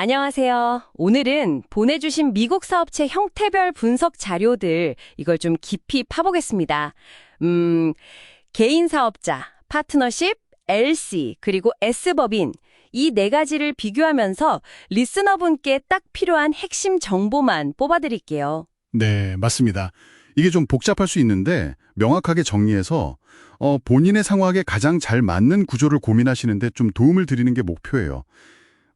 안녕하세요. 오늘은 보내주신 미국 사업체 형태별 분석 자료들, 이걸 좀 깊이 파보겠습니다. 음, 개인 사업자, 파트너십, LC, 그리고 S법인, 이 네 가지를 비교하면서 리스너분께 딱 필요한 핵심 정보만 뽑아드릴게요. 네, 맞습니다. 이게 좀 복잡할 수 있는데 명확하게 정리해서 어, 본인의 상황에 가장 잘 맞는 구조를 고민하시는데 좀 도움을 드리는 게 목표예요.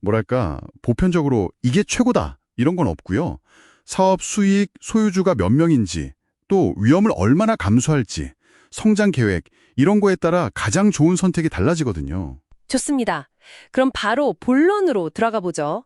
뭐랄까, 보편적으로 이게 최고다 이런 건 없고요. 사업 수익, 소유주가 몇 명인지, 또 위험을 얼마나 감수할지, 성장 계획 이런 거에 따라 가장 좋은 선택이 달라지거든요. 좋습니다. 그럼 바로 본론으로 들어가 보죠.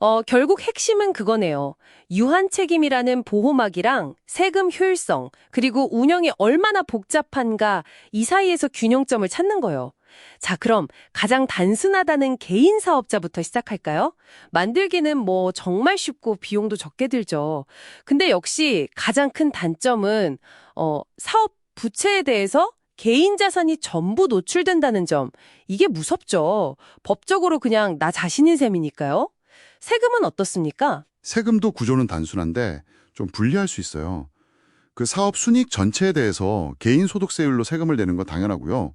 어, 결국 핵심은 그거네요. 유한 책임이라는 보호막이랑 세금 효율성, 그리고 운영이 얼마나 복잡한가 이 사이에서 균형점을 찾는 거예요. 자, 그럼 가장 단순하다는 개인 사업자부터 시작할까요? 만들기는 뭐 정말 쉽고 비용도 적게 들죠. 근데 역시 가장 큰 단점은 어, 사업 부채에 대해서 개인 자산이 전부 노출된다는 점. 이게 무섭죠. 법적으로 그냥 나 자신인 셈이니까요. 세금은 어떻습니까? 세금도 구조는 단순한데 좀 불리할 수 있어요. 그 사업 순이익 전체에 대해서 개인 소득세율로 세금을 내는 건 당연하고요.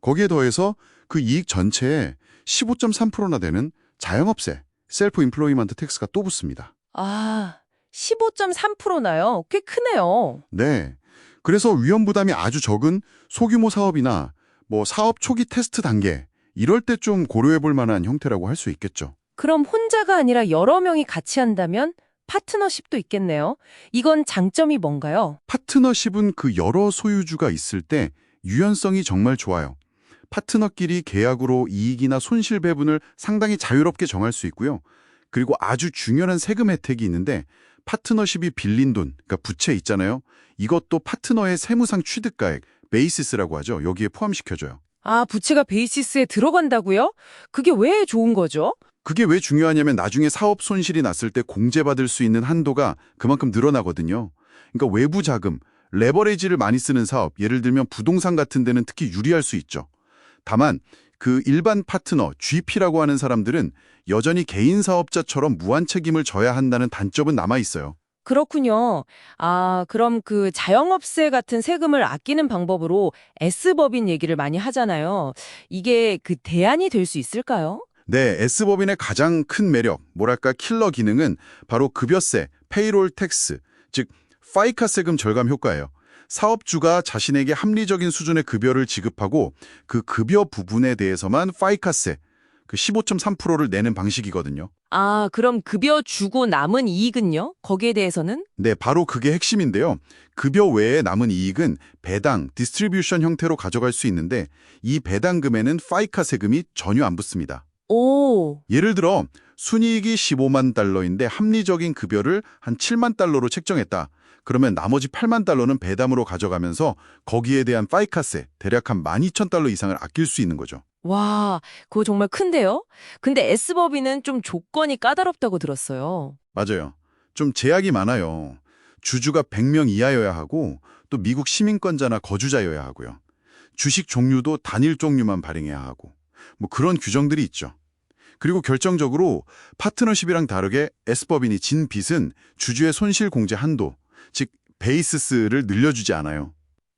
거기에 더해서 그 이익 전체에 15.3%나 되는 자영업세, 셀프 임플로이먼트 텍스가 또 붙습니다. 아, 15.3%나요? 꽤 크네요. 네. 그래서 위험 부담이 아주 적은 소규모 사업이나 뭐 사업 초기 테스트 단계 이럴 때 좀 고려해 볼 만한 형태라고 할 수 있겠죠. 그럼 혼자가 아니라 여러 명이 같이 한다면 파트너십도 있겠네요. 이건 장점이 뭔가요? 파트너십은 그 여러 소유주가 있을 때 유연성이 정말 좋아요. 파트너끼리 계약으로 이익이나 손실 배분을 상당히 자유롭게 정할 수 있고요. 그리고 아주 중요한 세금 혜택이 있는데 파트너십이 빌린 돈, 그러니까 부채 있잖아요. 이것도 파트너의 세무상 취득가액, 베이시스라고 하죠. 여기에 포함시켜줘요. 아, 부채가 베이시스에 들어간다고요? 그게 왜 좋은 거죠? 그게 왜 중요하냐면 나중에 사업 손실이 났을 때 공제받을 수 있는 한도가 그만큼 늘어나거든요. 그러니까 외부 자금, 레버리지를 많이 쓰는 사업, 예를 들면 부동산 같은 데는 특히 유리할 수 있죠. 다만 그 일반 파트너, GP라고 하는 사람들은 여전히 개인 사업자처럼 무한 책임을 져야 한다는 단점은 남아 있어요. 그렇군요. 아, 그럼 그 자영업세 같은 세금을 아끼는 방법으로 S법인 얘기를 많이 하잖아요. 이게 그 대안이 될 수 있을까요? 네, S법인의 가장 큰 매력, 뭐랄까 킬러 기능은 바로 급여세, 페이롤 텍스, 즉 파이카 세금 절감 효과예요. 사업주가 자신에게 합리적인 수준의 급여를 지급하고 그 급여 부분에 대해서만 파이카세, 그 15.3%를 내는 방식이거든요. 아, 그럼 급여 주고 남은 이익은요? 거기에 대해서는? 네, 바로 그게 핵심인데요. 급여 외에 남은 이익은 배당, 디스트리뷰션 형태로 가져갈 수 있는데 이 배당금에는 파이카 세금이 전혀 안 붙습니다. 오, 예를 들어 순이익이 15만 달러인데 합리적인 급여를 한 7만 달러로 책정했다. 그러면 나머지 8만 달러는 배담으로 가져가면서 거기에 대한 파이카세 대략 한 12,000달러 이상을 아낄 수 있는 거죠. 와, 그거 정말 큰데요? 근데 S법인은 좀 조건이 까다롭다고 들었어요. 맞아요. 좀 제약이 많아요. 주주가 100명 이하여야 하고 또 미국 시민권자나 거주자여야 하고요. 주식 종류도 단일 종류만 발행해야 하고 뭐 그런 규정들이 있죠. 그리고 결정적으로 파트너십이랑 다르게 S법인이 진 빚은 주주의 손실 공제 한도, 즉 베이스스를 늘려주지 않아요.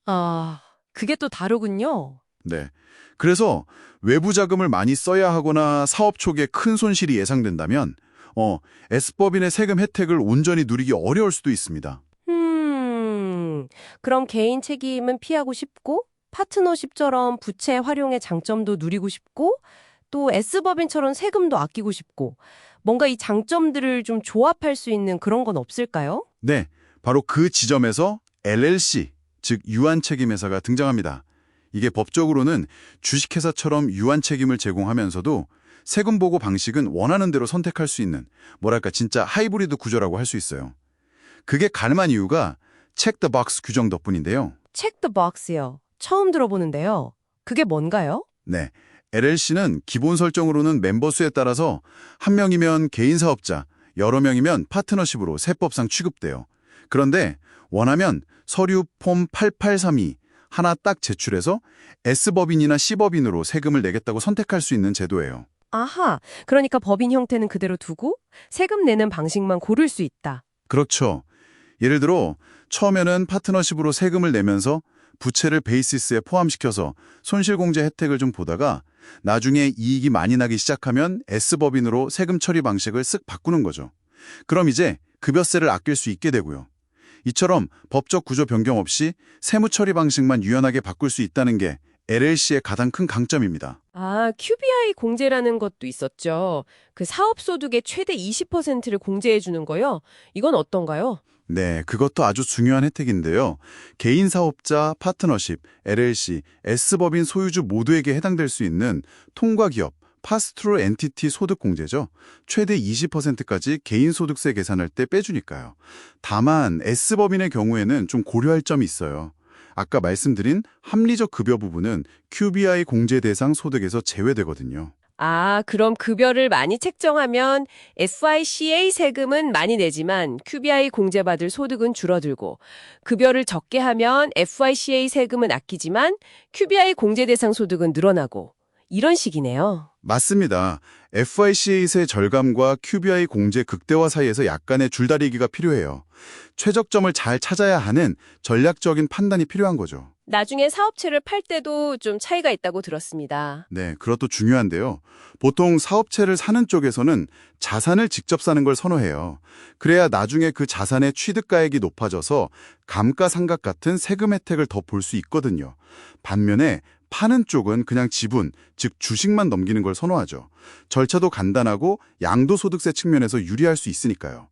아, 그게 또 다르군요. 네. 그래서 외부 자금을 많이 써야 하거나 사업 초기에 큰 손실이 예상된다면 어, S법인의 세금 혜택을 온전히 누리기 어려울 수도 있습니다. 음, 그럼 개인 책임은 피하고 싶고, 파트너십처럼 부채 활용의 장점도 누리고 싶고, 또 S법인처럼 세금도 아끼고 싶고, 뭔가 이 장점들을 좀 조합할 수 있는 그런 건 없을까요? 네. 바로 그 지점에서 LLC, 즉 유한 책임 회사가 등장합니다. 이게 법적으로는 주식회사처럼 유한 책임을 제공하면서도 세금 보고 방식은 원하는 대로 선택할 수 있는 뭐랄까 진짜 하이브리드 구조라고 할 수 있어요. 그게 가능한 이유가 체크더박스 규정 덕분인데요. 체크 더 박스요. 처음 들어보는데요. 그게 뭔가요? 네. LLC는 기본 설정으로는 멤버 수에 따라서 한 명이면 개인 사업자, 여러 명이면 파트너십으로 세법상 취급돼요. 그런데 원하면 서류 폼 8832 하나 딱 제출해서 S법인이나 C법인으로 세금을 내겠다고 선택할 수 있는 제도예요. 아하, 그러니까 법인 형태는 그대로 두고 세금 내는 방식만 고를 수 있다. 그렇죠. 예를 들어 처음에는 파트너십으로 세금을 내면서 부채를 베이시스에 포함시켜서 손실공제 혜택을 좀 보다가 나중에 이익이 많이 나기 시작하면 S법인으로 세금 처리 방식을 쓱 바꾸는 거죠. 그럼 이제 급여세를 아낄 수 있게 되고요. 이처럼 법적 구조 변경 없이 세무 처리 방식만 유연하게 바꿀 수 있다는 게 LLC의 가장 큰 강점입니다. 아, QBI 공제라는 것도 있었죠. 그 사업소득의 최대 20%를 공제해 주는 거요. 이건 어떤가요? 네, 그것도 아주 중요한 혜택인데요. 개인 사업자, 파트너십, LLC, S법인 소유주 모두에게 해당될 수 있는 통과기업, 파스트로 엔티티 소득공제죠. 최대 20%까지 개인 소득세 계산할 때 빼주니까요. 다만 S법인의 경우에는 좀 고려할 점이 있어요. 아까 말씀드린 합리적 급여 부분은 QBI 공제 대상 소득에서 제외되거든요. 아, 그럼 급여를 많이 책정하면 FICA 세금은 많이 내지만 QBI 공제받을 소득은 줄어들고 급여를 적게 하면 FICA 세금은 아끼지만 QBI 공제 대상 소득은 늘어나고 이런 식이네요. 맞습니다. FICA세 절감과 QBI 공제 극대화 사이에서 약간의 줄다리기가 필요해요. 최적점을 잘 찾아야 하는 전략적인 판단이 필요한 거죠. 나중에 사업체를 팔 때도 좀 차이가 있다고 들었습니다. 네, 그것도 중요한데요. 보통 사업체를 사는 쪽에서는 자산을 직접 사는 걸 선호해요. 그래야 나중에 그 자산의 취득가액이 높아져서 감가상각 같은 세금 혜택을 더 볼 수 있거든요. 반면에 파는 쪽은 그냥 지분, 즉 주식만 넘기는 걸 선호하죠. 절차도 간단하고 양도소득세 측면에서 유리할 수 있으니까요.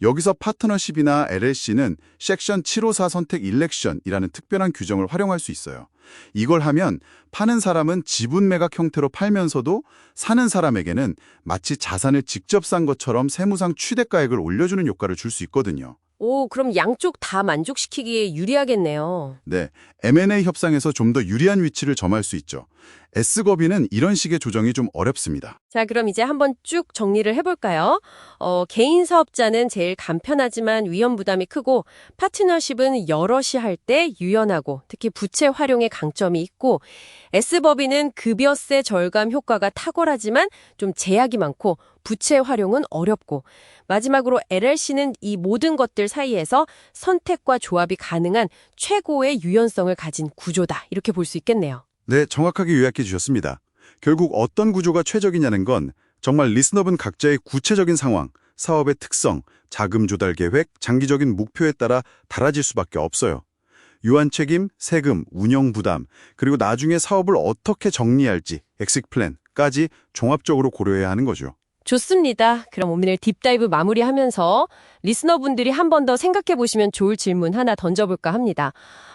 여기서 파트너십이나 LLC는 섹션 754 선택 일렉션이라는 특별한 규정을 활용할 수 있어요. 이걸 하면 파는 사람은 지분 매각 형태로 팔면서도 사는 사람에게는 마치 자산을 직접 산 것처럼 세무상 취득가액을 올려주는 효과를 줄 수 있거든요. 오, 그럼 양쪽 다 만족시키기에 유리하겠네요. 네, M&A 협상에서 좀 더 유리한 위치를 점할 수 있죠. S법인은 이런 식의 조정이 좀 어렵습니다. 자, 그럼 이제 한번 쭉 정리를 해볼까요? 어, 개인 사업자는 제일 간편하지만 위험 부담이 크고, 파트너십은 여럿이 할 때 유연하고, 특히 부채 활용의 강점이 있고, S법인은 급여세 절감 효과가 탁월하지만 좀 제약이 많고, 부채 활용은 어렵고, 마지막으로 LLC는 이 모든 것들 사이에서 선택과 조합이 가능한 최고의 유연성을 가진 구조다. 이렇게 볼 수 있겠네요. 네, 정확하게 요약해 주셨습니다. 결국 어떤 구조가 최적이냐는 건 정말 리스너분 각자의 구체적인 상황, 사업의 특성, 자금 조달 계획, 장기적인 목표에 따라 달라질 수밖에 없어요. 유한 책임, 세금, 운영 부담, 그리고 나중에 사업을 어떻게 정리할지, 엑식 플랜까지 종합적으로 고려해야 하는 거죠. 좋습니다. 그럼 오늘 딥다이브 마무리하면서 리스너분들이 한 번 더 생각해 보시면 좋을 질문 하나 던져볼까 합니다.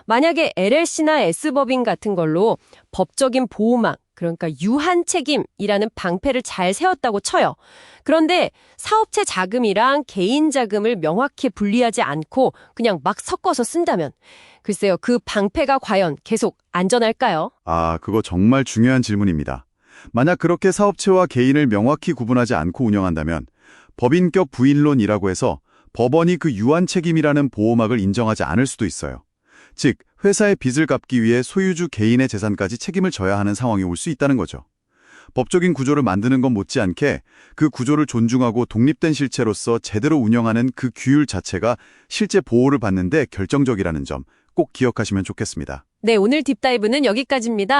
만약에 LLC나 S법인 같은 걸로 법적인 보호막, 그러니까 유한 책임이라는 방패를 잘 세웠다고 쳐요. 그런데 사업체 자금이랑 개인 자금을 명확히 분리하지 않고 그냥 막 섞어서 쓴다면 글쎄요, 그 방패가 과연 계속 안전할까요? 아, 그거 정말 중요한 질문입니다. 만약 그렇게 사업체와 개인을 명확히 구분하지 않고 운영한다면 법인격 부인론이라고 해서 법원이 그 유한 책임이라는 보호막을 인정하지 않을 수도 있어요. 즉, 회사의 빚을 갚기 위해 소유주 개인의 재산까지 책임을 져야 하는 상황이 올 수 있다는 거죠. 법적인 구조를 만드는 것 못지않게 그 구조를 존중하고 독립된 실체로서 제대로 운영하는 그 규율 자체가 실제 보호를 받는데 결정적이라는 점 꼭 기억하시면 좋겠습니다. 네, 오늘 딥다이브는 여기까지입니다.